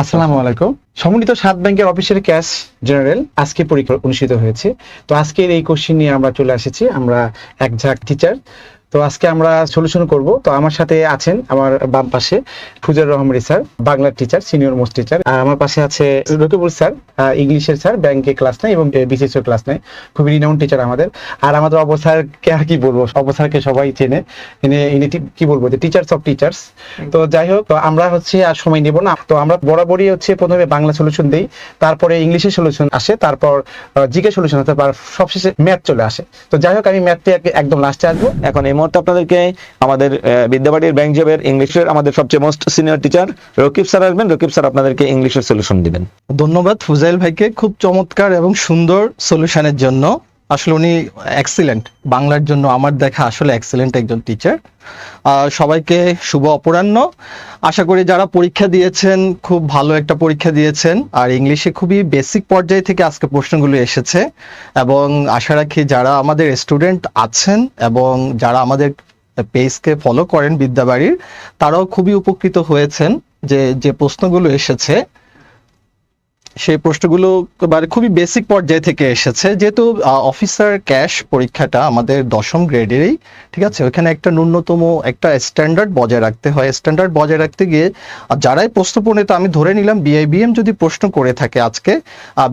আসসালামু আলাইকুম। সমন্বিত সাত ব্যাংকের অফিসের ক্যাশ জেনারেল আজকে পরীক্ষা অনুষ্ঠিত হয়েছে। তো আজকের এই কোশ্চিন নিয়ে আমরা চলে এসেছি। আমরা এক ঝাঁক টিচার তো আজকে আমরা সলিউশন করব। তো আমার সাথে আছেন আমার বাম পাশে ফুজার রহমানি স্যার, বাংলার টিচার সিনিয়র মোস্ট টিচার আর আমার পাশে আছে রকিবুল স্যার ইংলিশের স্যার ব্যাংকে ক্লাস নেয় এবং বিসিএস ক্লাস নেয়। খুবই রিনাউন টিচার আমাদের। আর আমাদের অবস্থারকে আর কি বলব? অবস্থারকে সবাই চেনে। ইনি ইনি কি বলব? যে টিচার্স অফ টিচার্স তো যাই হোক, তো আমরা হচ্ছে আর সময় নেব না। তো আমরা বরাবরই হচ্ছে প্রথমে বাংলা সলিউশন দেই, তারপরে ইংলিশের সলিউশন আসে, তারপর জিকে সলিউশন আসে তারপর সবশেষে ম্যাথ চলে আসে। তো যাই হোক, আমি ম্যাথটি একদম লাস্টে আসব। এখন মুহূর্তে আপনাদেরকে আমাদের বিদ্যাবাড়ির ব্যাংক জবের ইংলিশের আমাদের সবচেয়ে most senior teacher Rakib sir আসবেন। রকিব স্যার আপনাদেরকে ইংলিশের সলিউশন দিবেন। ধন্যবাদ ফুজাইল ভাইকে। খুব চমৎকার এবং সুন্দর সলিউশনের জন্য। আসলে উনি এক্সিলেন্ট বাংলার জন্য আমার দেখা আসলে এক্সিলেন্ট একজন টিচার সবাইকে শুভ অপরাহ্ন। আশা করি যারা পরীক্ষা দিয়েছেন, খুব ভালো একটা পরীক্ষা দিয়েছেন। আর ইংলিশে খুবই বেসিক পর্যায় থেকে আজকে প্রশ্নগুলো এসেছে। এবং আশা রাখি যারা আমাদের স্টুডেন্ট আছেন এবং যারা আমাদের পেজকে ফলো করেন বিদ্যাবাড়ির, তারাও খুবই উপকৃত হয়েছেন যে যে প্রশ্নগুলো এসেছে। সেই প্রশ্নগুলো মানে খুবই বেসিক পর্যায় থেকে এসেছে। যেহেতু অফিসার ক্যাশ পরীক্ষাটা আমাদের দশম গ্রেডেরই ঠিক আছে? ওখানে একটা ন্যূনতম একটা স্ট্যান্ডার্ড বজায় রাখতে হয়। স্ট্যান্ডার্ড বজায় রাখতে গিয়ে যারাই প্রশ্ন প্রণীত আমি ধরে নিলাম বিআইবিএম যদি প্রশ্ন করে থাকে আজকে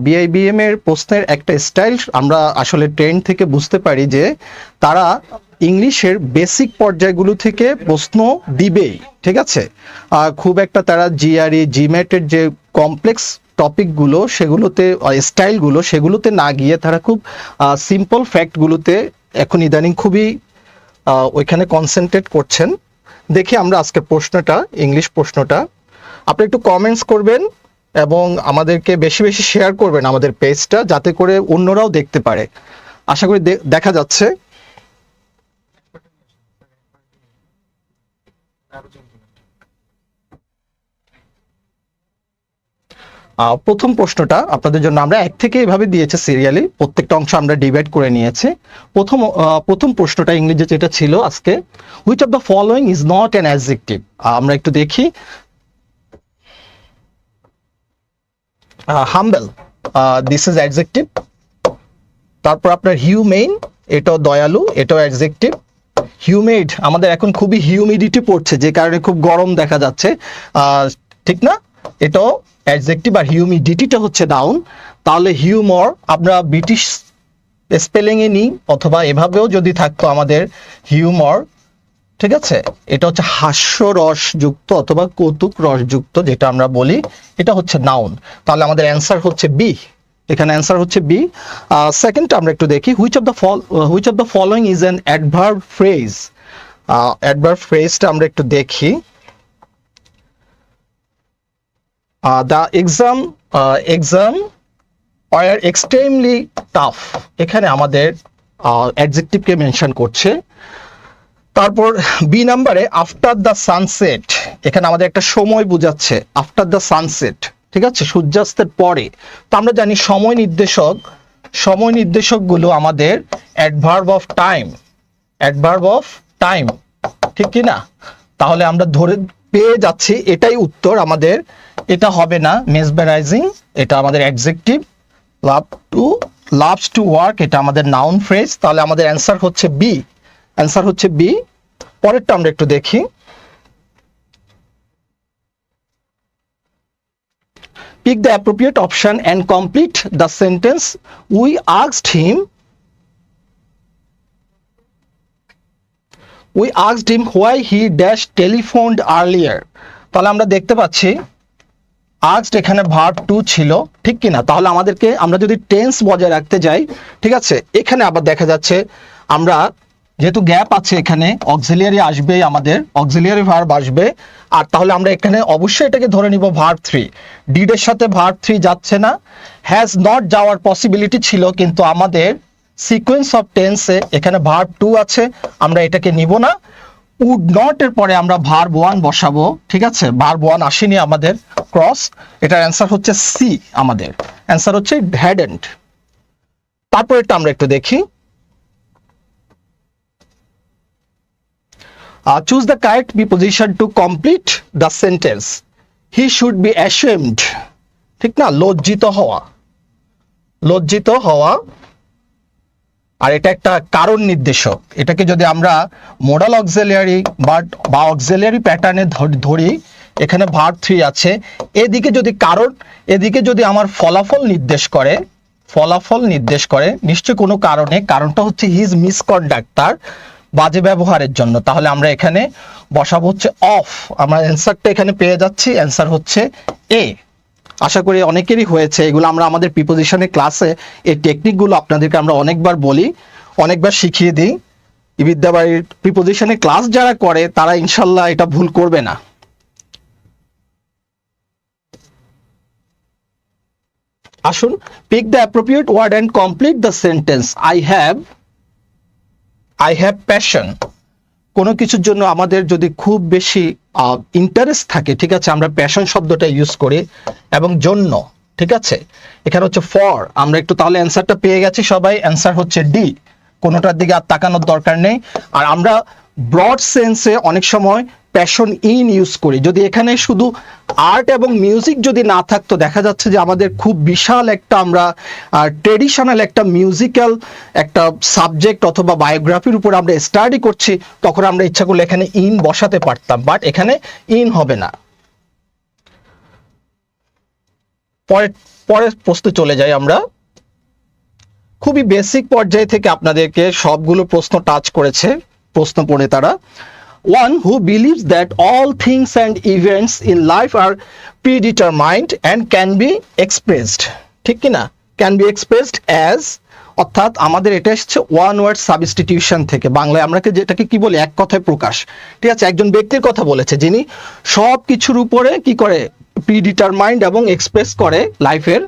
বিআইবিএম এর প্রশ্নের একটা স্টাইল আমরা আসলে ট্রেন থেকে বুঝতে পারি যে, তারা ইংলিশের বেসিক পর্যায়গুলো থেকে প্রশ্ন দিবেই, ঠিক আছে? খুব একটা তারা জিআরই জিম্যাটের যে কমপ্লেক্স টপিকগুলো সেগুলোতে স্টাইলগুলো সেগুলোতে না গিয়ে তারা খুব সিম্পল ফ্যাক্টগুলোতে এখন ইদানিং খুবই ওইখানে কনসেন্ট্রেট করছেন। দেখি আমরা আজকে প্রশ্নটা ইংলিশ প্রশ্নটা। আপনি একটু কমেন্টস করবেন এবং আমাদেরকে বেশি বেশি শেয়ার করবেন আমাদের পেজটা যাতে করে অন্যরাও দেখতে পারে। আশা করি দেখা যাচ্ছে। প্রথম প্রশ্নটা আপনাদের জন্য আমরা এক থেকে এভাবে দিয়েছে সিরিয়ালি প্রত্যেকটা অংশ আমরা ডিভাইড করে নিয়েছি। প্রথম প্রথম প্রশ্নটা ইংরেজি যেটা ছিল আজকে which of the following is not an adjective আমরা একটু দেখি। হাম্বেল দিস ইজ অ্যাডজেক্টিভ তারপর আপনার হিউমেইন এটাও দয়ালু, এটাও অ্যাডজেক্টিভ হিউমিড আমাদের এখন খুবই হিউমিডিটি পড়ছে, যে কারণে খুব গরম দেখা যাচ্ছে। ঠিক না? এটাও অ্যাডজেক্টিভ আর হিউমিডিটিটা হচ্ছে ডাউন তাহলে হিউমর আমরা ব্রিটিশ স্পেলিং এ নিই, অথবা এভাবেও যদি থাকতো আমাদের হিউমর ঠিক আছে? এটা হচ্ছে হাস্যরস যুক্ত অথবা কৌতুক রসযুক্ত যেটা আমরা বলি, এটা হচ্ছে নাউন তাহলে আমাদের অ্যান্সার হচ্ছে বি এখানে অ্যান্সার হচ্ছে বি সেকেন্ডটা আমরা একটু দেখি which of the fall which of the following is an adverb phrase adverb ফ্রেজটা আমরা একটু দেখি। The exam exam are extremely tough এখানে আমাদের অ্যাডজেক্টিভকে মেনশন করছে। তারপর বি নাম্বারে আফটার দ্য সানসেট এখানে আমাদের একটা সময় বোঝাচ্ছে আফটার দ্য সানসেট ঠিক আছে? সূর্যাস্তের পরে। তো আমরা জানি সময় নির্দেশক, সময় নির্দেশকগুলো আমাদের adverb of time adverb of time ঠিক কি না? তাহলে আমরা ধরে পেয়ে যাচ্ছি এটাই উত্তর আমাদের এটা হবে না মেসবেরাইজিং এটা আমাদের adjective love to loves to work এটা আমাদের নাউন ফ্রেজ তাহলে আমাদের অ্যান্সার হচ্ছে বি অ্যান্সার হচ্ছে বি পরেরটা আমরা একটু দেখি। Pick the appropriate option and complete the sentence. We asked him, we asked him why he dash telephoned earlier. তাহলে আমরা দেখতে পাচ্ছি আজড এখানে ভার্ব টু ছিল, ঠিক কি না তাহলে আমাদেরকে আমরা যদি টেন্স বজায় রাখতে যাই, ঠিক আছে? এখানে আবার দেখা যাচ্ছে, আমরা যেহেতু গ্যাপ আছে এখানে অক্সিলিয়ারি আসবে আমাদের অক্সিলিয়ারি ভার্ব আসবে। আর তাহলে আমরা এখানে অবশ্যই এটাকে ধরে নিব ভার্ব থ্রি ডিডের সাথে ভার্ব থ্রি যাচ্ছে না হ্যাজ নট যাওয়ার পসিবিলিটি ছিল, কিন্তু আমাদের সিকোয়েন্স অফ টেন্সে এখানে ভার্ব টু আছে, আমরা এটাকে নিব না। উড নট এর পরে আমরা ভার্ব ওয়ান বসাবো, ঠিক আছে? ভার্ব ওয়ান আসেনি আমাদের ক্রস এটার অ্যান্সার হচ্ছে সি আমাদের। অ্যান্সার হচ্ছে হ্যাডেন্ট তারপর এটা আমরা একটু দেখি। Choose the correct preposition to complete the sentence he should be ashamed ঠিক না? লজ্জিত হওয়া। লজ্জিত হওয়া আর এটা একটা কারণ নির্দেশক। এটাকে যদি আমরা মোডাল অক্সেলিয়ারি বাট বা অক্সিলিয়ারি প্যাটার্নে ধরি এখানে ভার থ্রি আছে। এদিকে যদি কারণ, এদিকে যদি আমার ফলাফল নির্দেশ করে, ফলাফল নির্দেশ করে, নিশ্চয় কোনো কারণে, কারণটা হচ্ছে হিজ মিসকন্ডাক্ট তার বাজে ব্যবহারের জন্য। তাহলে আমরা এখানে বসাবো হচ্ছে অফ আমরা অ্যান্সারটা এখানে পেয়ে যাচ্ছি। অ্যান্সার হচ্ছে এ আশা করি অনেকেরই হয়েছে। এগুলো আমরা আমাদের প্রিপোজিশনের ক্লাসে এই টেকনিকগুলো আপনাদেরকে আমরা অনেকবার বলি, অনেকবার শিখিয়ে দিই। বিদ্যাবাড়ির প্রিপোজিশনের ক্লাস যারা করে, তারা ইনশাল্লাহ এটা ভুল করবে না। আসুন pick the appropriate word and complete the sentence I have I have passion কোনো কিছুর জন্য আমাদের যদি খুব বেশি ইন্টারেস্ট থাকে, ঠিক আছে, আমরা প্যাশন শব্দটা ইউজ করি এবং জন্য, ঠিক আছে? এখানে হচ্ছে ফর আমরা একটু তাহলে অ্যান্সারটা পেয়ে গেছি সবাই অ্যান্সার হচ্ছে ডি কোনোটার দিকে আর তাকানোর দরকার নেই। আর আমরা ব্রড সেন্সে অনেক সময় প্যাশন ইন ইউজ করি। যদি এখানে শুধু আর্ট এবং মিউজিক যদি না থাকতো, দেখা যাচ্ছে যে আমাদের খুব বিশাল একটা আমরা ট্রেডিশনাল একটা মিউজিক্যাল একটা সাবজেক্ট অথবা বায়োগ্রাফির উপর আমরা স্টাডি করছি, তখন আমরা ইচ্ছা করলে এখানে ইন বসাতে পারতাম। বাট এখানে ইন হবে না। পরের পরের প্রশ্নে চলে যাই আমরা। খুবই বেসিক পর্যায় থেকে আপনাদেরকে সবগুলো প্রশ্ন টাচ করেছে প্রশ্ন পড়ে তারা one who believes that all things and events in life are predetermined and can be expressed. ঠিক কি না ক্যান বি এক্সপ্রেসড অ্যাজ অর্থাৎ আমাদের এটা এসেছে ওয়ান ওয়ার্ড সাবস্টিটিউশন থেকে। বাংলায় আমরা যেটাকে কি বলি? এক কথায় প্রকাশ। ঠিক আছে? একজন ব্যক্তির কথা বলেছে, যিনি সব কিছুর উপরে কি করে? প্রিডিটারমাইন্ড এবং এক্সপ্রেস করে লাইফের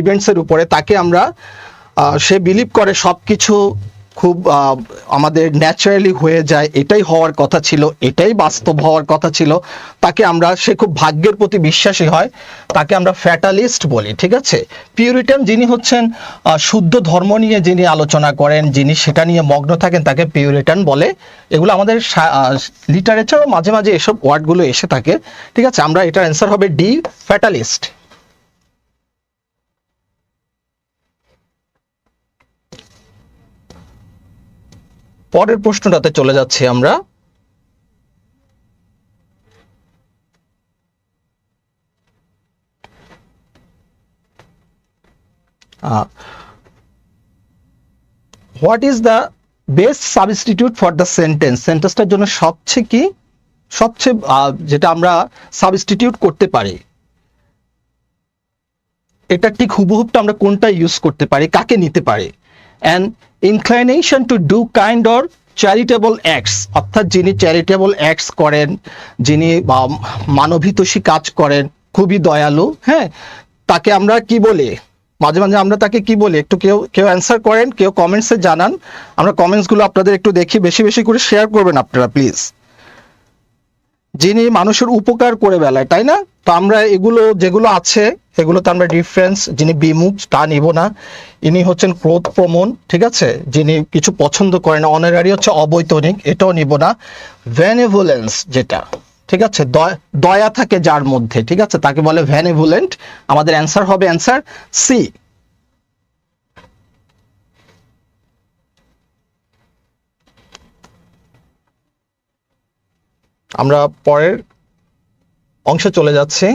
ইভেন্টসের উপরে। তাকে আমরা সে বিলিভ করে সব কিছু খুব আমাদের ন্যাচারালি হয়ে যায়, এটাই হওয়ার কথা ছিল, এটাই বাস্তব হওয়ার কথা ছিল। তাকে আমরা, সে খুব ভাগ্যের প্রতি বিশ্বাসী হয়, তাকে আমরা ফ্যাটালিস্ট বলি, ঠিক আছে? পিউরিটান যিনি হচ্ছেন শুদ্ধ ধর্ম নিয়ে যিনি আলোচনা করেন, যিনি সেটা নিয়ে মগ্ন থাকেন, তাকে পিউরিটান বলে। এগুলো আমাদের লিটারেচারও মাঝে মাঝে এসব ওয়ার্ডগুলো এসে থাকে, ঠিক আছে? আমরা এটার অ্যান্সার হবে ডি, ফ্যাটালিস্ট। পরের প্রশ্নটাতে চলে যাচ্ছি আমরা। What is the best substitute for the sentence সেন্টেন্সটার জন্য সবচেয়ে কি? সবচেয়ে যেটা আমরা সাবস্টিটিউট করতে পারি। এটা ঠিক হুবহুবটা আমরা কোনটা ইউজ করতে পারি? কাকে নিতে পারি? And inclination to do kind or charitable acts অর্থাৎ যিনি চ্যারিটেবল অ্যাক্টস করেন, যিনি, বা মানবহিতৈষী কাজ করেন, খুবই দয়ালু হ্যাঁ তাকে আমরা কি বলি? মাঝে মাঝে আমরা তাকে কি বলি? একটু কেউ কেউ অ্যান্সার করেন, কেউ কমেন্টসে জানান। আমরা কমেন্টসগুলো আপনাদের একটু দেখি, বেশি বেশি করে শেয়ার করবেন আপনারা প্লিজ যিনি মানুষের উপকার করে বেলায় তাই না? তো আমরা এগুলো, যেগুলো আছে এগুলো তো আমরা ডিফারেন্স যিনি বিমুখ তা নিব না। ইনি হচ্ছেন ক্রোধ প্রমণ, ঠিক আছে? যিনি কিছু পছন্দ করেন না অনারারি হচ্ছে অবৈতনিক, এটাও নিব না। ভ্যানেভুলেন্স যেটা, ঠিক আছে? দয়া থাকে যার মধ্যে, ঠিক আছে? তাকে বলে ভ্যানেভুলেন্ট আমাদের অ্যান্সার হবে অ্যান্সার সি আমরা পরের অংশে চলে যাচ্ছি।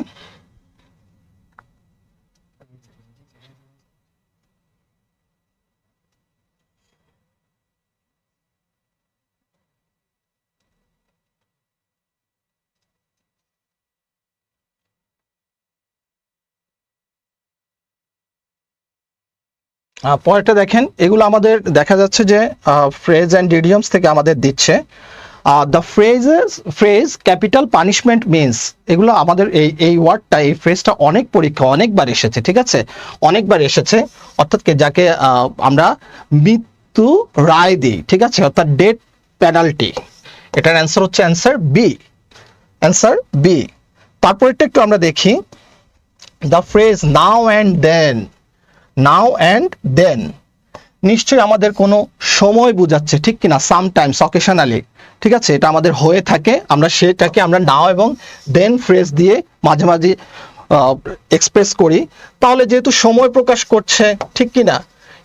পরেরটা দেখেন, এগুলো আমাদের দেখা যাচ্ছে যে ফ্রেজ অ্যান্ড ইডিয়মস থেকে আমাদের দিচ্ছে। The phrases phrase capital punishment means এগুলো আমাদের এই এই ওয়ার্ডটা এই ফ্রেজটা অনেক পরীক্ষা, অনেকবার এসেছে, ঠিক আছে? অনেকবার এসেছে, অর্থাৎ যাকে আমরা মৃত্যু রায় দিই, ঠিক আছে? অর্থাৎ ডেট পেনাল্টি এটার অ্যান্সার হচ্ছে অ্যান্সার বি অ্যান্সার বি তারপরেরটা একটু আমরা দেখি। The phrase now and then now and then. নিশ্চয়ই আমাদের কোনো সময় বোঝাচ্ছে, ঠিক কিনা? Sometimes, occasionally. ঠিক আছে? এটা আমাদের হয়ে থাকে। আমরা সেটাকে আমরা নাও এবং দেন ফ্রেজ দিয়ে মাঝে মাঝে এক্সপ্রেস করি। তাহলে যেহেতু সময় প্রকাশ করছে, ঠিক কি না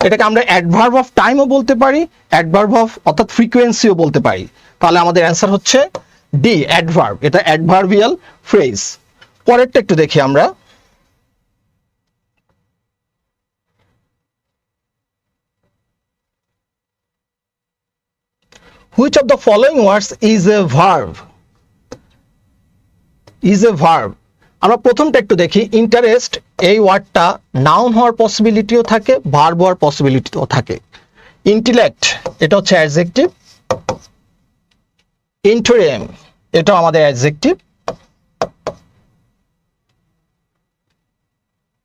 এটাকে আমরা অ্যাডভার্ভ অফ টাইমও বলতে পারি অ্যাডভার্ভ অফ অর্থাৎ ফ্রিকোয়েন্সিও বলতে পারি। তাহলে আমাদের অ্যান্সার হচ্ছে ডি অ্যাডভার্ভ এটা অ্যাডভার্বিয়াল ফ্রেজ পরেরটা একটু দেখি আমরা। Which of the following words is a verb? Is a verb. আমরা প্রথমটা একটু দেখি ইন্টারেস্ট এই ওয়ার্ডটা নাউন হওয়ার পসিবিলিটিও থাকে ভার্ব হওয়ার পসিবিলিটিও থাকে ইন্টেলেক্ট এটা হচ্ছে অ্যাডজেক্টিভ ইন্টারেম এটা আমাদের অ্যাডজেক্টিভ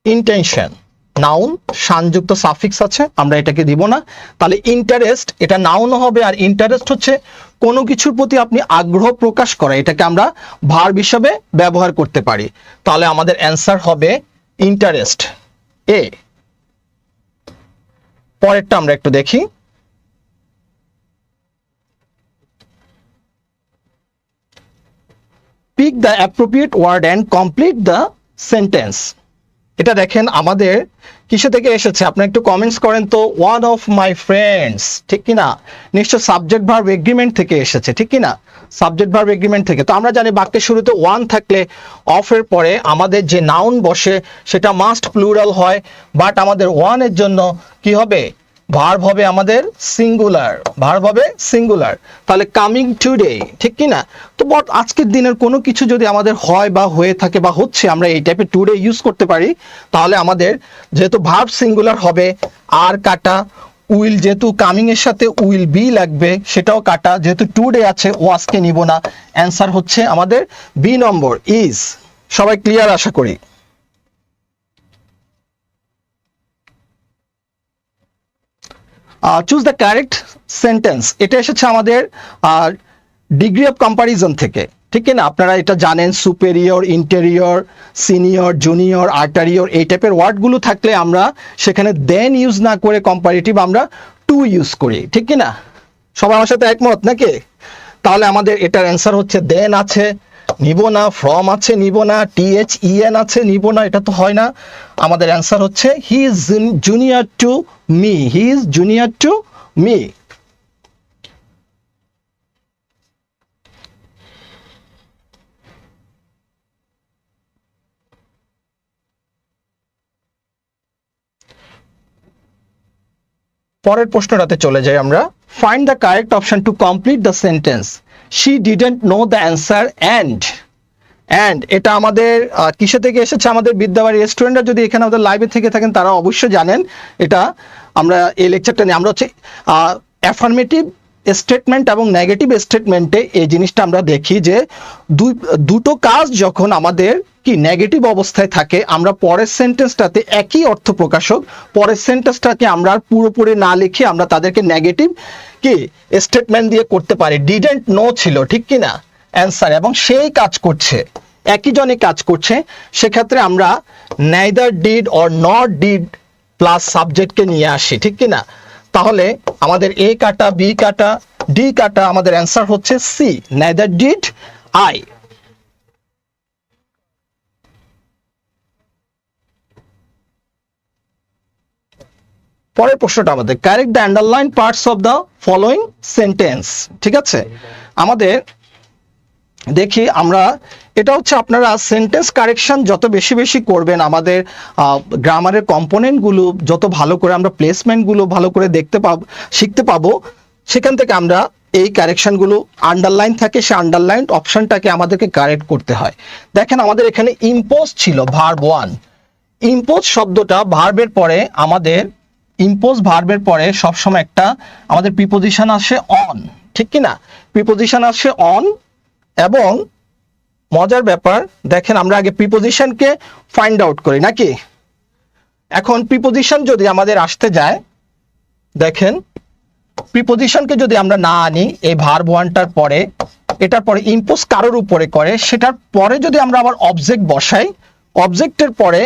ইন্টেনশন নাউন সানযুক্ত সাফিক্স আছে, আমরা এটাকে দিব না। তাহলে ইন্টারেস্ট এটা নাউন হবে আর ইন্টারেস্ট হচ্ছে কোনো কিছুর প্রতি আপনি আগ্রহ প্রকাশ করা, এটাকে আমরা ভার্ব হিসাবে ব্যবহার করতে পারি। তাহলে আমাদের অ্যান্সার হবে ইন্টারেস্ট এ পরেরটা আমরা একটু দেখি। Pick the appropriate word and complete the sentence এটা দেখেন আমাদের কিসে থেকে এসেছে? আপনি একটু কমেন্টস করেন তো ওয়ান অফ মাই ফ্রেন্ডস ঠিক কি না নিশ্চয় সাবজেক্ট ভার্ব এগ্রিমেন্ট থেকে এসেছে, ঠিক কি না সাবজেক্ট ভার্ব এগ্রিমেন্ট থেকে। তো আমরা জানি বাক্যের শুরুতে ওয়ান থাকলে অফের পরে আমাদের যে নাউন বসে সেটা মাস্ট প্লুরাল হয় বাট আমাদের ওয়ানের জন্য কি হবে? ভার্ব হবে আমাদের সিঙ্গুলার ভার্ব হবে সিঙ্গুলার তাহলে কামিং টুডে ঠিক কি না তো বট আজকের দিনের কোনো কিছু যদি আমাদের হয় বা হয়ে থাকে বা হচ্ছে, আমরা এই টাইপের টুডে ইউজ করতে পারি, তাহলে আমাদের যেহেতু ভার্ব সিঙ্গুলার হবে, আর কাটা উইল যেহেতু কামিং এর সাথে উইল বি লাগবে, সেটাও কাটা, যেহেতু টুডে আছে, ও আজকে নিব না অ্যান্সার হচ্ছে আমাদের বি নম্বর ইজ সবাই ক্লিয়ার আশা করি? চুজ দ্য কারেক্ট সেন্টেন্স এটা এসেছে আমাদের ডিগ্রি অফ কম্পারিজন থেকে। ঠিক না আপনারা এটা জানেন superior interior senior junior anterior এই টাইপের ওয়ার্ডগুলো থাকলে আমরা সেখানে দেন ইউজ না করে কম্পারিটিভ আমরা টু ইউজ করি। ঠিক না সবাই আমার সাথে একমত নাকি? তাহলে আমাদের এটার অ্যান্সার হচ্ছে দেন আছে, নিব না ফ্রম আছে, নিব না টিএইচ ইএন আছে, নিব না, এটা তো হয় না। আমাদের অ্যান্সার হচ্ছে he is junior to me, he is junior to me. পরের প্রশ্নটাতে চলে যাই আমরা। Find the correct option to complete the sentence she didn't know the answer and and এটা আমাদের কিসে থেকে এসেছে? আমাদের বিদ্যাবাড়ি স্টুডেন্টরা যদি এখানে আমাদের লাইভে থেকে থাকেন, তারা অবশ্যই জানেন। এটা আমরা এই লেকচারটা নিয়ে আমরা হচ্ছে অ্যাফার্মেটিভ স্টেটমেন্ট এবং নেগেটিভ স্টেটমেন্টে এই জিনিসটা আমরা দেখি যে দুটো কাজ যখন আমাদের কি নেগেটিভ অবস্থায় থাকে, আমরা পরের সেন্টেন্সটাতে একই অর্থ প্রকাশক, পরের সেন্টেন্সটাকে আমরা পুরোপুরি না লিখে আমরা তাদেরকে নেগেটিভ কি স্টেটমেন্ট দিয়ে করতে পারি। ডিডেন্ট নো ছিল, ঠিক কি না অ্যান্সার। এবং সেই কাজ করছে, একই জনে কাজ করছে, সেক্ষেত্রে আমরা neither did or not did plus সাবজেক্টকে নিয়ে আসি, ঠিক কি না তাহলে আমাদের এ কাটা বি কাটা ডি কাটা, আমাদের অ্যান্সার হচ্ছে সি নেদার ডিড আই পরের প্রশ্নটা আমাদের correct the underline parts of the following sentence ঠিক আছে? আমাদের দেখি আমরা, এটা হচ্ছে আপনারা সেন্টেন্স কারেকশন যত বেশি বেশি করবেন, আমাদের গ্রামারের কম্পোনেন্টগুলো যত ভালো করে আমরা প্লেসমেন্টগুলো ভালো করে দেখতে পাবো, শিখতে পাবো, সেখান থেকে আমরা এই কারেকশনগুলো আন্ডারলাইন থাকে, সে আন্ডারলাইন অপশনটাকে আমাদেরকে কারেক্ট করতে হয়। দেখেন আমাদের এখানে ইম্পোজ ছিল ভার্ব ওয়ান ইম্পোজ শব্দটা ভার্বের পরে আমাদের ইম্পোজ ভার্বের পরে সবসময় একটা আমাদের প্রিপোজিশন আসে অন ঠিক কি না প্রিপোজিশন আসে অন এবং মজার ব্যাপার, দেখেন আমরা আগে প্রিপোজিশনকে ফাইন্ড আউট করি, নাকি? এখন প্রিপোজিশন যদি আমাদের আসতে যায়, দেখেন প্রিপোজিশনকে যদি আমরা না আনি, এই ভার্ব ওয়ানটার পরে, এটার পরে ইম্পোজ কারোর উপরে করে, সেটার পরে যদি আমরা আবার অবজেক্ট বসাই অবজেক্টের পরে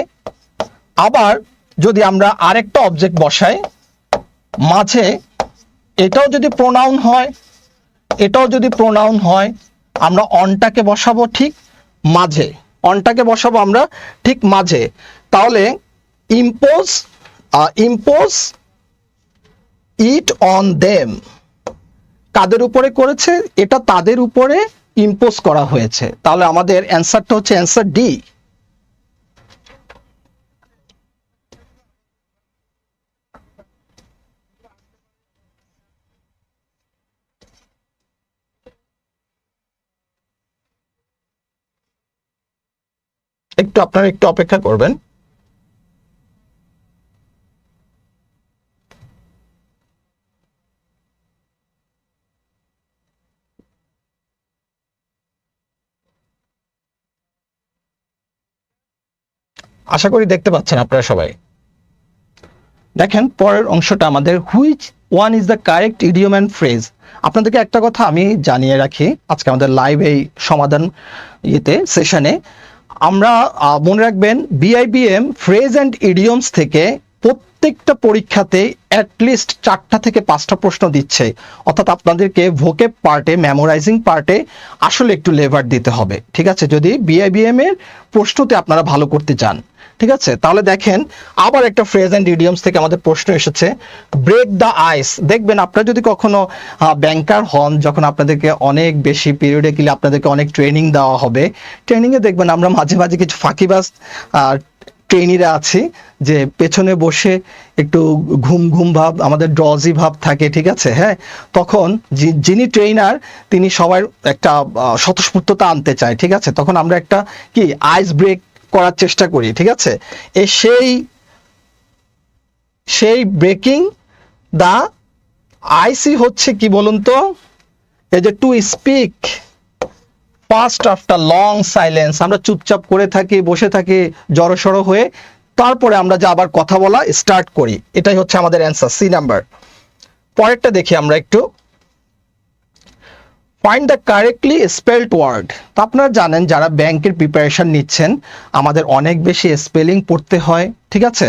আবার যদি আমরা আরেকটা অবজেক্ট বসাই, মাঝে এটাও যদি প্রোনাউন হয়, এটাও যদি প্রোনাউন হয় আমরা অনটাকে বসাবো ঠিক মাঝে। অনটাকে বসাবো আমরা ঠিক মাঝে। তাহলে impose impose it on them কাদের উপরে করেছে? এটা তাদের উপরে ইম্পোজ করা হয়েছে। তাহলে আমাদের অ্যান্সারটা হচ্ছে অ্যান্সার ডি একটু আপনারা একটু অপেক্ষা করবেন। আশা করি দেখতে পাচ্ছেন আপনারা সবাই। দেখেন, পরের অংশটা আমাদের which one is the correct idiom and phrase আপনাদেরকে একটা কথা আমি জানিয়ে রাখি, আজকে আমাদের লাইভ এই সমাধান ইয়েতে সেশনে আমরা মনে রাখবেন বিআইবিএম ফ্রেজ অ্যান্ড ইডিয়মস থেকে প্রত্যেকটা পরীক্ষাতে অ্যাটলিস্ট চারটা থেকে পাঁচটা প্রশ্ন দিচ্ছে। অর্থাৎ আপনাদেরকে ভোকে পার্টে মেমোরাইজিং পার্টে আসলে একটু লেভার দিতে হবে। ঠিক আছে? যদি বিআইবিএম এর প্রশ্নতে আপনারা ভালো করতে চান। ঠিক আছে? তাহলে দেখেন, আবার একটা ফ্রেজ অ্যান্ড ইডিয়মস থেকে আমাদের প্রশ্ন এসেছে ব্রেক দ্য আইস দেখবেন, আপনারা যদি কখনো ব্যাংকার হন, যখন আপনাদেরকে অনেক বেশি পিরিয়ডিক্যালি আপনাদেরকে অনেক ট্রেনিং দেওয়া হবে ট্রেনিংয়ে দেখবেন আমরা মাঝে মাঝে কিছু ফাঁকিবাজ ট্রেনিরা আছি, যে পেছনে বসে একটু ঘুম ঘুম ভাব, আমাদের ড্রজি ভাব থাকে, ঠিক আছে? হ্যাঁ? তখন যিনি ট্রেনার তিনি সবার একটা স্বতঃস্ফূর্ততা আনতে চায়, ঠিক আছে? তখন আমরা একটা কি আইস ব্রেক করার চেষ্টা করি, ঠিক আছে? এ সেই সেই ব্রেকিং দা আইসি হচ্ছে কি বলুন তো? এই যে to speak first after long silence আমরা চুপচাপ করে থাকি, বসে থাকি, জড়সড় হয়ে, তারপরে আমরা যে আবার কথা বলা স্টার্ট করি, এটাই হচ্ছে আমাদের অ্যান্সার সি নাম্বার পরেরটা দেখি আমরা একটু। Find the correctly spelled word তো আপনারা জানেন যারা ব্যাংকের প্রিপারেশন নিচ্ছেন, আমাদের অনেক বেশি স্পেলিং পড়তে হয়, ঠিক আছে?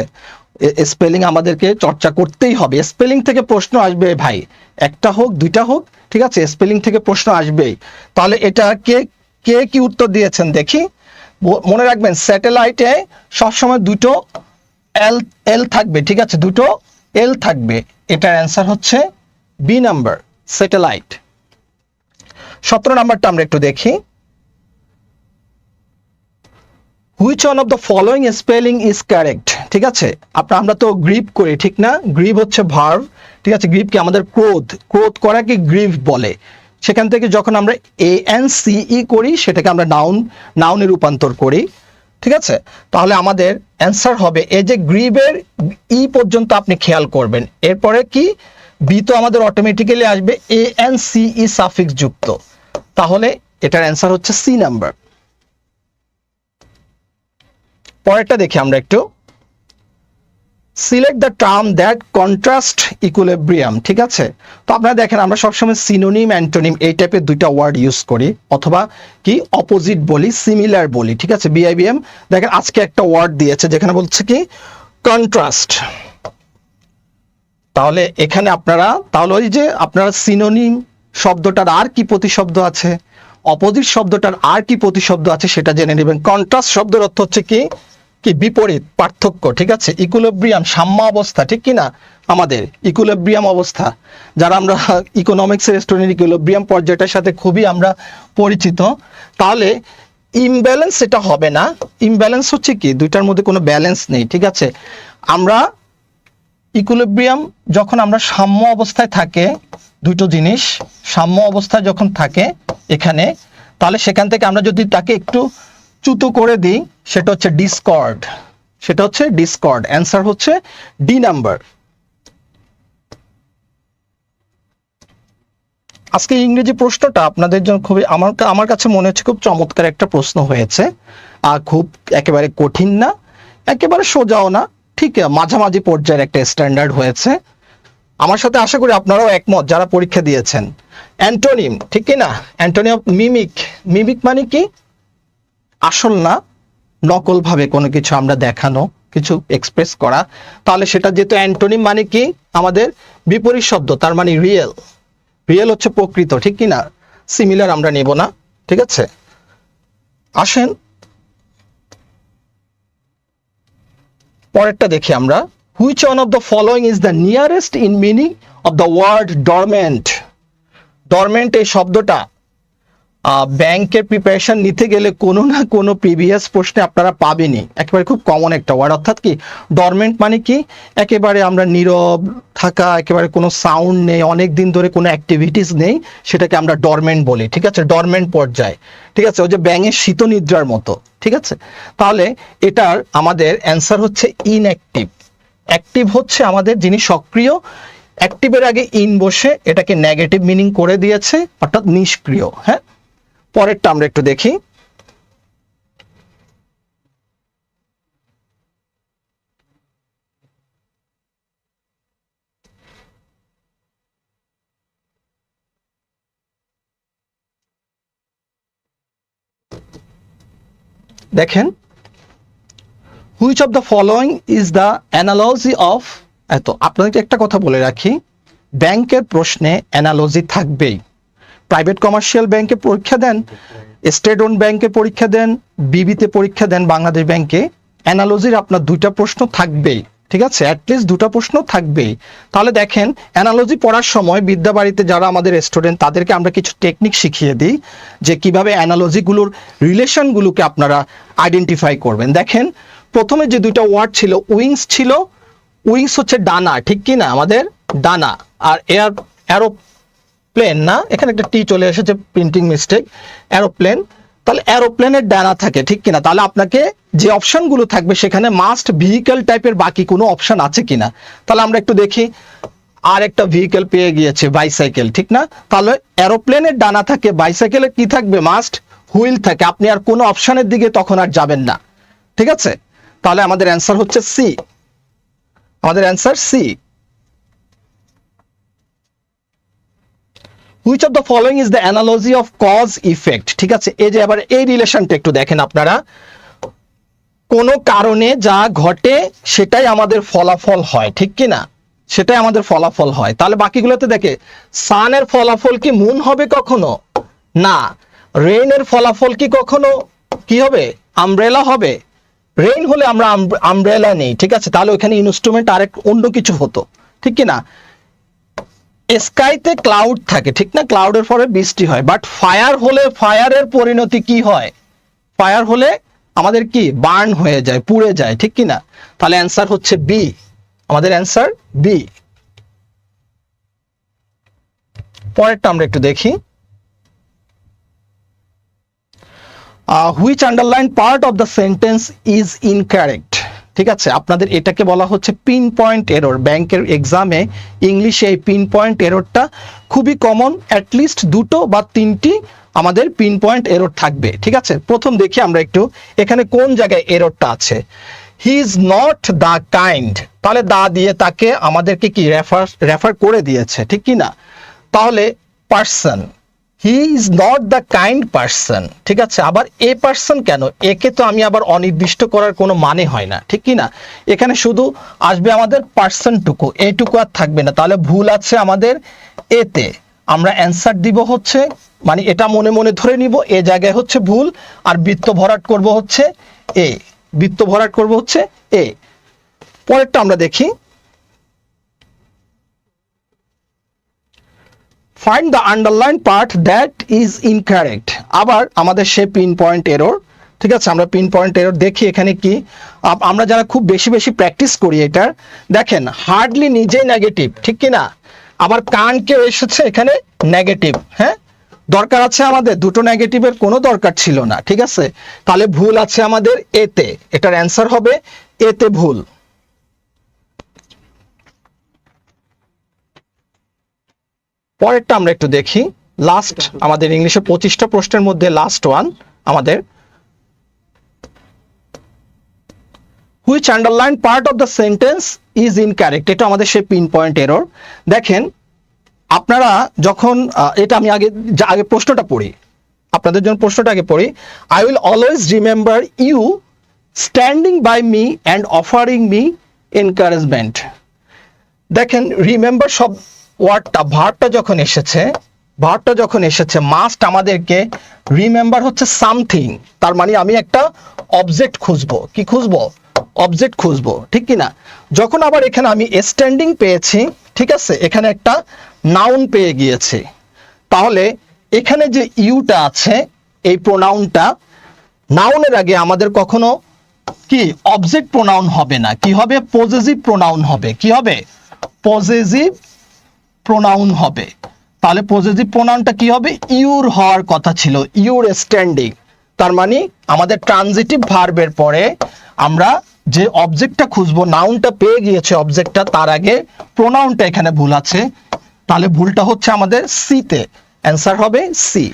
স্পেলিং আমাদেরকে চর্চা করতেই হবে। স্পেলিং থেকে প্রশ্ন আসবে, ভাই। একটা হোক, দুইটা হোক, ঠিক আছে? স্পেলিং থেকে প্রশ্ন আসবেই। তাহলে এটা কে কে কি উত্তর দিয়েছেন দেখি? মনে রাখবেন স্যাটেলাইটে সবসময় দুটো এল এল থাকবে, ঠিক আছে? দুটো এল থাকবে। এটার অ্যান্সার হচ্ছে বি নাম্বার স্যাটেলাইট সতেরো নাম্বারটা আমরা একটু দেখি। Which one of the following spelling is correct ঠিক আছে? আপনার আমরা তো গ্রিপ করি, ঠিক না? গ্রিপ হচ্ছে ভার্ভ ঠিক আছে? গ্রিপকে আমাদের ক্রোধ? ক্রোধ করাকে গ্রিপ বলে। সেখান থেকে যখন আমরা এ এন সিই করি, সেটাকে আমরা নাউন নাউনে রূপান্তর করি। ঠিক আছে? তাহলে আমাদের অ্যান্সার হবে, এই যে গ্রিবের ই পর্যন্ত আপনি খেয়াল করবেন। এরপরে কি? বি তো আমাদের অটোমেটিক্যালি আসবে এ এন সিই সাফিক্স যুক্ত। তাহলে এটার অ্যান্সার হচ্ছে সি নাম্বার পরেরটা দেখি আমরা একটু। Select the term that contrast equilibrium ঠিক আছে? তো আপনারা দেখেন, আমরা সবসময় সিনোনিম অ্যান্টোনিম এই টাইপের দুইটা ওয়ার্ড ইউজ করি, অথবা কি অপোজিট বলি সিমিলার বলি, ঠিক আছে? বিআইবিএম দেখেন, আজকে একটা ওয়ার্ড দিয়েছে, যেখানে বলছে কি কন্ট্রাস্ট তাহলে এখানে আপনারা, তাহলে ওই যে আপনারা সিনোনিম শব্দটার আর কি প্রতিশব্দ আছে? অপোজিট শব্দটার আর কি প্রতিশব্দ আছে সেটা জেনে নেবেন। কন্ট্রাস্ট শব্দের অর্থ হচ্ছে কি? কি বিপরীত, পার্থক্য, ঠিক আছে? ইকুলিব্রিয়াম সাম্য অবস্থা, ঠিক কি না আমাদের ইকুলিব্রিয়াম অবস্থা। যারা আমরা ইকোনমিক্সের স্টুডেন্ট ইকুলিব্রিয়াম পর্যায়টার সাথে খুবই আমরা পরিচিত, তাহলে ইমব্যালেন্স এটা হবে না। ইমব্যালেন্স হচ্ছে কি? দুইটার মধ্যে কোনো ব্যালেন্স নেই, ঠিক আছে? আমরা ইকুলিব্রিয়াম যখন আমরা সাম্য অবস্থায় থাকে, দুটো জিনিস, সাম্য অবস্থায় যখন থাকে এখানে, তাহলে সেখান থেকে আমরা যদি তাকে একটু চ্যুত করে দিই, সেটা হচ্ছে ডিসকর্ড সেটা হচ্ছে ডিসকর্ড অ্যান্সার হচ্ছে ডি নাম্বার আজকে ইংরেজি প্রশ্নটা আপনাদের জন্য খুবই, আমার আমার কাছে মনে হচ্ছে খুব চমৎকার একটা প্রশ্ন হয়েছে। আর খুব একেবারে কঠিন না, একেবারে সোজাও না। ঠিক মাঝামাঝি পর্যায়ের একটা স্ট্যান্ডার্ড হয়েছে। আমার সাথে আশা করি আপনারাও একমত যারা পরীক্ষা দিয়েছেন। অ্যান্টোনিম, ঠিক কি না? Antonym mimic. মিমিক মানে কি? আসল না নকল ভাবে কোনো কিছু আমরা দেখানো, কিছু এক্সপ্রেস করা। তাহলে সেটা যেহেতু অ্যান্টোনিম মানে কি? আমাদের বিপরীত শব্দ, তার মানে রিয়েল রিয়েল হচ্ছে প্রকৃত, ঠিক কি না? সিমিলার আমরা নেব না, ঠিক আছে? আসেন পরেরটা দেখি আমরা। Which one of the following is the nearest in meaning of the word dormant dormant এই শব্দটা ব্যাংকের প্রিপারেশন নিতে গেলে কোনো না কোনো প্রিভিয়াস প্রশ্নে আপনারা পাবেনই। একেবারে খুব কমন একটা ওয়ার্ড অর্থাৎ কি ডরমেন্ট মানে কি, একেবারে আমরা নীরব থাকা, একেবারে কোনো সাউন্ড নেই, অনেক দিন ধরে কোনো অ্যাক্টিভিটিস নেই, সেটাকে আমরা ডরমেন্ট বলি, ঠিক আছে? ডরমেন্ট পর্যায়ে। ঠিক আছে? ওই যে ব্যাঙের শীত নিদ্রার মতো, ঠিক আছে? তাহলে এটার আমাদের অ্যান্সার হচ্ছে ইনঅ্যাক্টিভ অ্যাক্টিভ হচ্ছে আমাদের যিনি সক্রিয় অ্যাক্টিভের আগে ইন বসে এটাকে নেগেটিভ মিনিং করে দিয়েছে, অর্থাৎ নিষ্ক্রিয় হ্যাঁ? পরেরটা আমরা একটু দেখি। দেখেন which of the following is the analogy of এত, আপনাদেরকে একটা কথা বলে রাখি, ব্যাংকের প্রশ্নে অ্যানালজি থাকবেই। প্রাইভেট কমার্শিয়াল ব্যাংকে পরীক্ষা দেন, স্টেট ওন ব্যাংকে পরীক্ষা দেন, বিবিতে পরীক্ষা দেন বাংলাদেশ ব্যাংকে। অ্যানালজির আপনার দুইটা প্রশ্ন থাকবেই, ঠিক আছে? অ্যাটলিস্ট দুটো প্রশ্ন থাকবেই। তাহলে দেখেন, অ্যানালজি পড়ার সময় বিদ্যাবাড়িতে যারা আমাদের স্টুডেন্ট তাদেরকে আমরা কিছু টেকনিক শিখিয়ে দিই, যে কীভাবে অ্যানালজিগুলোর রিলেশনগুলোকে আপনারা আইডেন্টিফাই করবেন। দেখেন, প্রথমে যে দুইটা ওয়ার্ড ছিল উইংস ছিল উইংস হচ্ছে ডানা, ঠিক কি না আমাদের ডানা, আর এয়ার অ্যারো প্লেন না, এখানে একটা টি চলে এসেছে প্রিন্টিং মিস্টেক অ্যারোপ্লেন তাহলে অ্যারোপ্লেনের ডানা থাকে, ঠিক কিনা? তাহলে আপনাকে যে অপশনগুলো থাকবে, সেখানে মাস্ট ভেহিকেল টাইপের বাকি কোনো অপশন আছে কিনা? তাহলে আমরা একটু দেখি, আর একটা ভেহিকেল পেয়ে গিয়েছে বাইসাইকেল ঠিক না? তাহলে অ্যারোপ্লেনের ডানা থাকে বাইসাইকেলে কি থাকবে? মাস্ট হুইল থাকে। আপনি আর কোনো অপশনের দিকে তখন আর যাবেন না। ঠিক আছে? তাহলে আমাদের অ্যান্সার হচ্ছে সি আমাদের answer C which of the following is the analogy of cause effect ঠিক আছে, এই যে আবার এই রিলেশনটা একটু দেখেন আপনারা। কোনো কারণে যা ঘটে, সেটাই আমাদের ফলাফল হয়, ঠিক কি না? সেটাই আমাদের ফলাফল হয়। তাহলে বাকিগুলোতে দেখে সানের ফলাফল কি মুন হবে কখনো? না। রেইনের ফলাফল কি কখনো? কি হবে? আমব্রেলা হবে। রেইন হলে আমরা আমব্রেলা নেই, ঠিক আছে? তাহলে ওখানে ইনস্ট্রুমেন্ট আরেক অন্য কিছু হতো, ঠিক কি না? স্কাইতে ক্লাউড থাকে, ঠিক না? ক্লাউডের পরে বৃষ্টি হয় বাট ফায়ার হলে ফায়ারের পরিণতি কি হয়? ফায়ার হলে আমাদের কি? বার্ন হয়ে যায়, পুড়ে যায়, ঠিক কি না তাহলে অ্যান্সার হচ্ছে বি আমাদের অ্যান্সার বি পরেরটা আমরা একটু দেখি। Which underline part of the sentence is incorrect ঠিক আছে? আপনাদের এটাকে বলা হচ্ছে পিন পয়েন্ট এরর ব্যাংকের এক্সামে ইংলিশে এই পিন পয়েন্ট এররটা খুবই কমন অ্যাটলিস্ট দুটো বা তিনটি আমাদের পিন পয়েন্ট এরর থাকবে। ঠিক আছে? প্রথম দেখি আমরা একটু, এখানে কোন জায়গায় এররটা আছে? He is not the kind তাহলে দা দিয়ে তাকে আমাদেরকে কি রেফার রেফার করে দিয়েছে, ঠিক কি না তাহলে person he is not the kind person ঠিক আছে? আবার এ পার্সন কেন? একে তো আমি আবার অনির্দিষ্ট করার কোনো মানে হয় না, ঠিক কি না? এখানে শুধু আসবে আমাদের পার্সনটুকু এটুকু আর থাকবে না। তাহলে ভুল আছে আমাদের এতে। আমরা অ্যান্সার দিব হচ্ছে মানে এটা মনে মনে ধরে নিব, এ জায়গায় হচ্ছে ভুল, আর বৃত্ত ভরাট করব হচ্ছে এ। বৃত্ত ভরাট করব হচ্ছে এ। পরেরটা আমরা দেখি। Find the underline part that is incorrect আবার আমাদের সে পিন পয়েন্ট এরর ঠিক আছে? আমরা পিন পয়েন্ট এরর দেখি এখানে কি? আমরা যারা খুব বেশি বেশি প্র্যাকটিস করি এটার দেখেন হার্ডলি নিজেই নেগেটিভ ঠিক কি না আবার কান কেউ এসেছে এখানে নেগেটিভ হ্যাঁ? দরকার আছে আমাদের, দুটো নেগেটিভের কোনো দরকার ছিল না, ঠিক আছে? তাহলে ভুল আছে আমাদের এতে, এটার অ্যান্সার হবে এতে ভুল। পরেরটা আমরা একটু দেখি। লাস্ট আমাদের ইংলিশে পঁচিশটা প্রশ্নের মধ্যে লাস্ট ওয়ান আমাদের which underline part of the sentence is in incorrect এটা আমাদের সেই পিন পয়েন্ট এরর দেখেন আপনারা যখন এটা আমি আগে আগে প্রশ্নটা পড়ি আপনাদের জন্য প্রশ্নটা আগে পড়ি I will always remember you standing by me and offering me encouragement দেখেন রিমেম্বার সব ওয়ার্ডটা ভার্বটা যখন এসেছে ভার্বটা যখন এসেছে মাস্ট আমাদেরকে রিমেম্বার হচ্ছে সামথিং তার মানে আমি একটা অবজেক্ট খুঁজবো। কি খুঁজবো? অবজেক্ট খুঁজবো। ঠিক কি না? যখন আবার এখানে আমি স্ট্যান্ডিং পেয়েছি, ঠিক আছে? এখানে একটা নাউন পেয়ে গিয়েছি। তাহলে এখানে যে ইউটা আছে, এই প্রোনাউনটা নাউনের আগে আমাদের কখনো কি? অবজেক্ট প্রোনাউন হবে না। কি হবে? পজেসিভ প্রোনাউন হবে। কি হবে? পজেসিভ প্রোনাউন হবে। তাহলে পজেসিভ প্রোনাউনটা কি হবে? ইউর হওয়ার কথা ছিল, ইউর স্ট্যান্ডিং তার মানে আমাদের ট্রানজিটিভ ভার্বের পরে আমরা যে অবজেক্টটা খুঁজবো নাউনটা পেয়ে গিয়েছে অবজেক্টটা তার আগে প্রোনাউনটা এখানে ভুল আছে। তাহলে ভুলটা হচ্ছে আমাদের সিতে অ্যান্সার হবে সি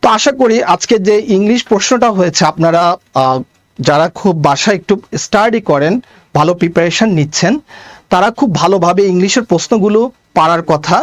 তো আশা করি আজকে যে ইংলিশ প্রশ্নটা হয়েছে, আপনারা যারা খুব বাসায় একটু স্টাডি করেন, ভালো প্রিপারেশন নিচ্ছেন। তারা খুব ভালোভাবে ইংলিশের প্রশ্নগুলো পারার কথা।